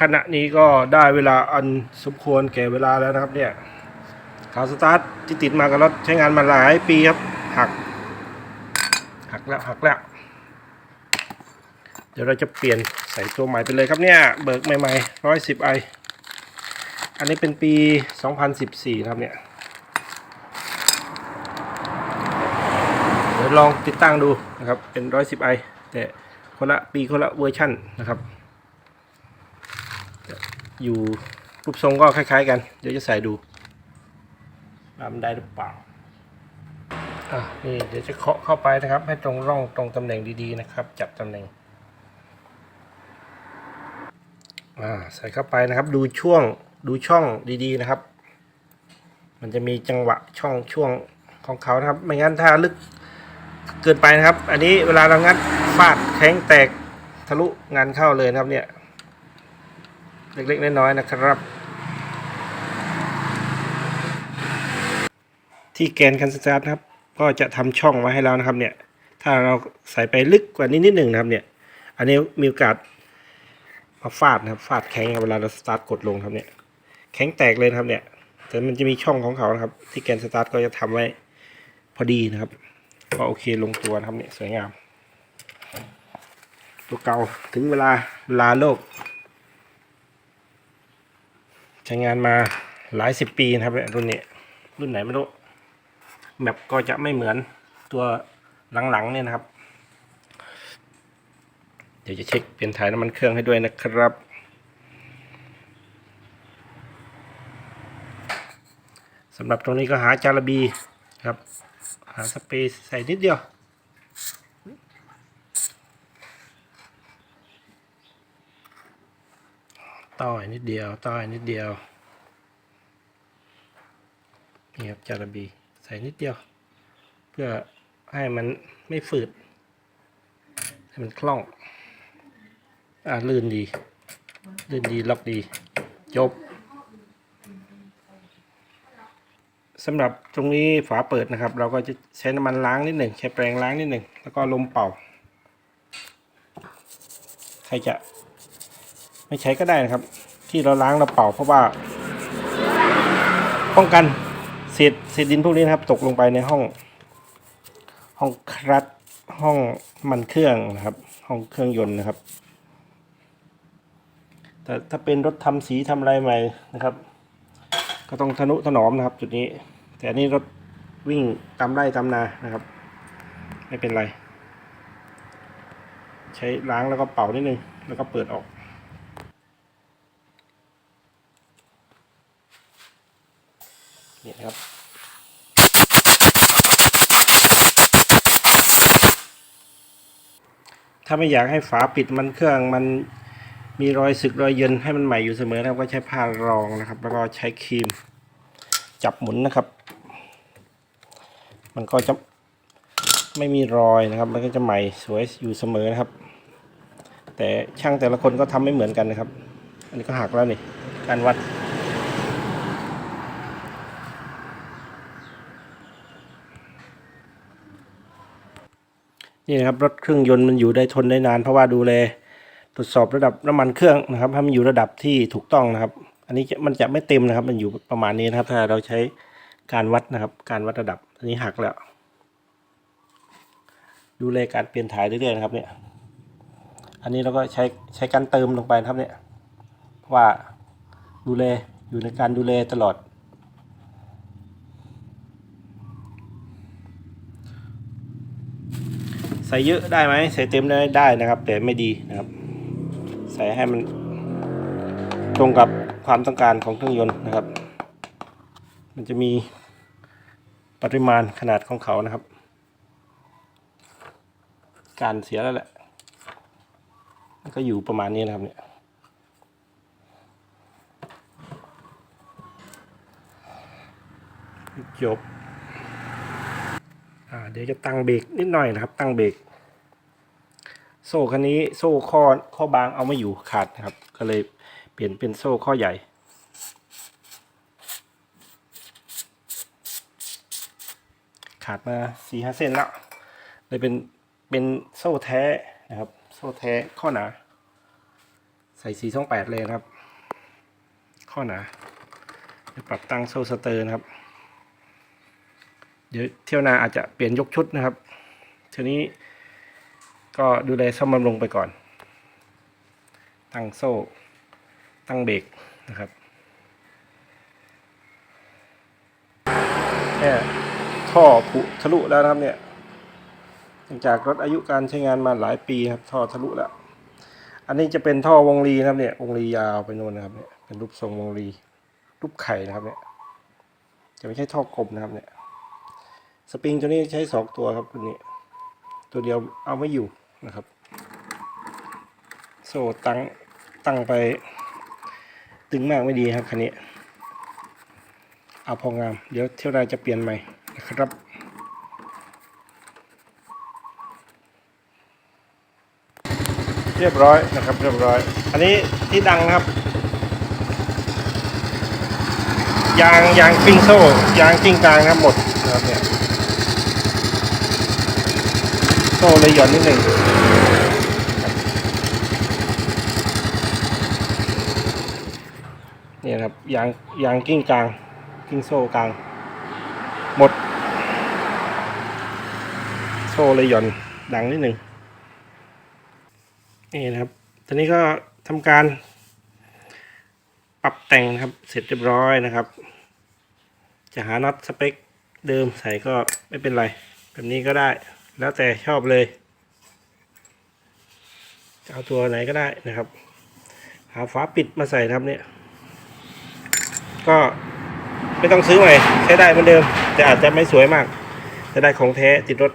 ขณะนี้ก็ได้เวลาอันสมควรแก่เวลาแล้วนะครับเนี่ยขาสตาร์ทที่ติดมากับรถใช้งานมาหลายปีครับหัก หักแล้วหักแล้ว เดี๋ยวเราจะเปลี่ยนใส่ตัวใหม่ไปเลยครับเนี่ยเบิกใหม่ๆร้อยสิบไออันนี้เป็นปี 2014นะครับเนี่ย เดี๋ยวลองติดตั้งดูนะครับเป็น 110ไอแต่คนละปีคนละเวอร์ชั่นนะครับ อยู่รูปทรงก็คล้าย ๆ กัน เดี๋ยวจะใส่ดูว่ามันได้หรือเปล่าอะนี่เดี๋ยวจะเคาะเข้าไปนะครับ ให้ตรงร่องตรงตำแหน่งดีๆนะครับ จับตำแหน่งอ่าใส่เข้าไปนะครับ ดูช่วงดูช่องดีๆนะครับ มันจะมีจังหวะช่องช่วงของเขานะครับ ไม่งั้นถ้าลึกเกินไปนะครับ อันนี้เวลาเรางัดฟาดแข็งแตกทะลุงานเข้าเลยนะครับเนี่ย เล็กๆน้อยๆนะครับ ที่แกนคันสตาร์ทนะครับ ก็จะทำช่องไว้ให้เรานะครับเนี่ย ถ้าเราใส่ไปลึกกว่านี้นิดหนึ่งนะครับเนี่ย อันนี้มีโอกาสมาฟาดนะครับฟาดแข็งเวลาเราสตาร์ทกดลงครับเนี่ย แข็งแตกเลยครับเนี่ย แต่มันจะมีช่องของเขานะครับ ที่แกนสตาร์ทก็จะทำไว้พอดีนะครับก็โอเคลงตัวนะครับเนี่ยสวยงาม ตัวเก่าถึงเวลาลาโลก ใช้งานมาหลายสิบปีนะครับเนี่ยรุ่นนี้รุ่นไหนไม่รู้แมปก็จะไม่เหมือนตัวหลังๆเนี่ยนะครับ เดี๋ยวจะเช็คเปลี่ยนถ่ายน้ำมันเครื่องให้ด้วยนะครับ สำหรับตรงนี้ก็หาจาระบีครับ หาสเปรย์ใส่นิดเดียว ต้อยนิดเดียว ต้อยนิดเดียว นี่ครับจาระบีใส่นิดเดียว เพื่อให้มันไม่ฝืด ให้มันคล่อง อ่าลื่นดี ลื่นดีล็อกดี จบสำหรับตรงนี้ฝาเปิดนะครับ เราก็จะใช้น้ำมันล้างนิดหนึ่งใช้แปรงล้างนิดหนึ่งแล้วก็ลมเป่า ใครจะ ไม่ใช้ก็ได้นะครับ ที่เราล้างเราเป่าเพราะว่า ป้องกันเศษเศษดินพวกนี้นะครับ ตกลงไปในห้อง ห้องครัดห้องมันเครื่องนะครับ ห้องเครื่องยนต์นะครับ แต่ถ้าเป็นรถทำสีทำอะไรใหม่นะครับ ก็ต้องทนุถนอมนะครับ จุดนี้ แต่อันนี้รถวิ่งตามไร่ตามนานะครับ ไม่เป็นไร ใช้ล้างแล้วก็เป่านิดนึง แล้วก็เปิดออก นี่นะครับ ถ้าไม่อยากให้ฝาปิดมันเครื่องมันมีรอยสึกรอยเยินให้มันใหม่อยู่เสมอนะครับก็ใช้ผ้ารองนะครับ แล้วก็ใช้ครีม จับหมุนนะครับ มันก็จะไม่มีรอยนะครับมันก็จะใหม่สวยอยู่เสมอนะครับ แต่ช่างแต่ละคนก็ทำไม่เหมือนกันนะครับ อันนี้ก็หักแล้วนี่การวัด นี่นะครับรถเครื่องยนต์มันอยู่ได้ทนได้นาน เพราะว่าดูแลตรวจสอบระดับน้ำมันเครื่องนะครับให้มันอยู่ระดับที่ถูกต้องนะครับ อันนี้มันจะไม่เต็มนะครับ มันอยู่ประมาณนี้นะครับ ถ้าเราใช้การวัดนะครับ การวัดระดับอันนี้หักแล้ว ดูแลการเปลี่ยนถ่ายเรื่อยๆนะครับ เนี่ย อันนี้เราก็ใช้ใช้การเติมลงไปนะครับเนี่ยเพราะว่าดูแลอยู่ในการดูแลตลอด ใส่เยอะได้ไหมใส่เต็มได้ได้นะครับ แต่ไม่ดีนะครับ ใส่ให้มันตรงกับความต้องการของเครื่องยนต์นะครับ มันจะมีปริมาณขนาดของเขานะครับ การเสียแล้วแหละมันก็อยู่ประมาณนี้นะครับเนี่ยจบ เดี๋ยวจะตั้งเบรกนิดหน่อยนะครับ ตั้งเบรกโซ่คันนี้โซ่ข้อข้อบางเอาไม่อยู่ขาดนะครับ ก็เลยเปลี่ยนเป็นโซ่ข้อใหญ่ ขาดมาสี่ห้าเส้นแล้วเลยเป็นเป็นโซ่แท้นะครับ โซ่แท้ข้อหนา ใส่สีช่องแปดเลยนะครับ ข้อหนาเดี๋ยวปรับตั้งโซ่สเตอร์นะครับ เดี๋ยวเที่ยวนาอาจจะเปลี่ยนยกชุดนะครับ ทีนี้ก็ดูแลซ่อมบำรุงไปก่อน ตั้งโซ่ ตั้งเบรกนะครับแค่ท่อผุทะลุแล้วนะครับเนี่ยหลังจากรถอายุการใช้งานมาหลายปีครับ ท่อทะลุแล้ว อันนี้จะเป็นท่อวงรีนะครับเนี่ยวงรียาวไปโน่นนะครับเนี่ยเป็นรูปทรงวงรีรูปไข่นะครับเนี่ยจะไม่ใช่ท่อกลมนะครับเนี่ย สปริงตัวนี้ใช้สองตัวครับตัวนี้ ตัวเดียวเอาไม่อยู่นะครับ โซ่ตั้งตั้งไป ตึงมากไม่ดีครับคันนี้ เอาพองาม เดี๋ยวเที่ยวหนาจะเปลี่ยนใหม่นะครับเรียบร้อยนะครับเรียบร้อย อันนี้ที่ดังนะครับ ยางยางปิ้งโซ่ยางปิ้งกลางนะครับหมดนะครับเนี่ย โซ่เลยหย่อนนิดหนึ่งนี่นะครับยางยางกิ้งกลาง กิ้งโซ่กลาง หมด โซ่เลยหย่อนดังนิดหนึ่งนี่นะครับตอนนี้ก็ทำการ ปรับแต่งนะครับเสร็จเรียบร้อยนะครับ จะหาน็อตสเปคเดิมใส่ก็ไม่เป็นไร แบบนี้ก็ได้ แล้วแต่ชอบเลยจะเอาตัวไหนก็ได้นะครับ หาฝาปิดมาใส่นะครับเนี่ย ก็ไม่ต้องซื้อใหม่ใช้ได้เหมือนเดิม แต่อาจจะไม่สวยมาก จะได้ของแท้ติดรถ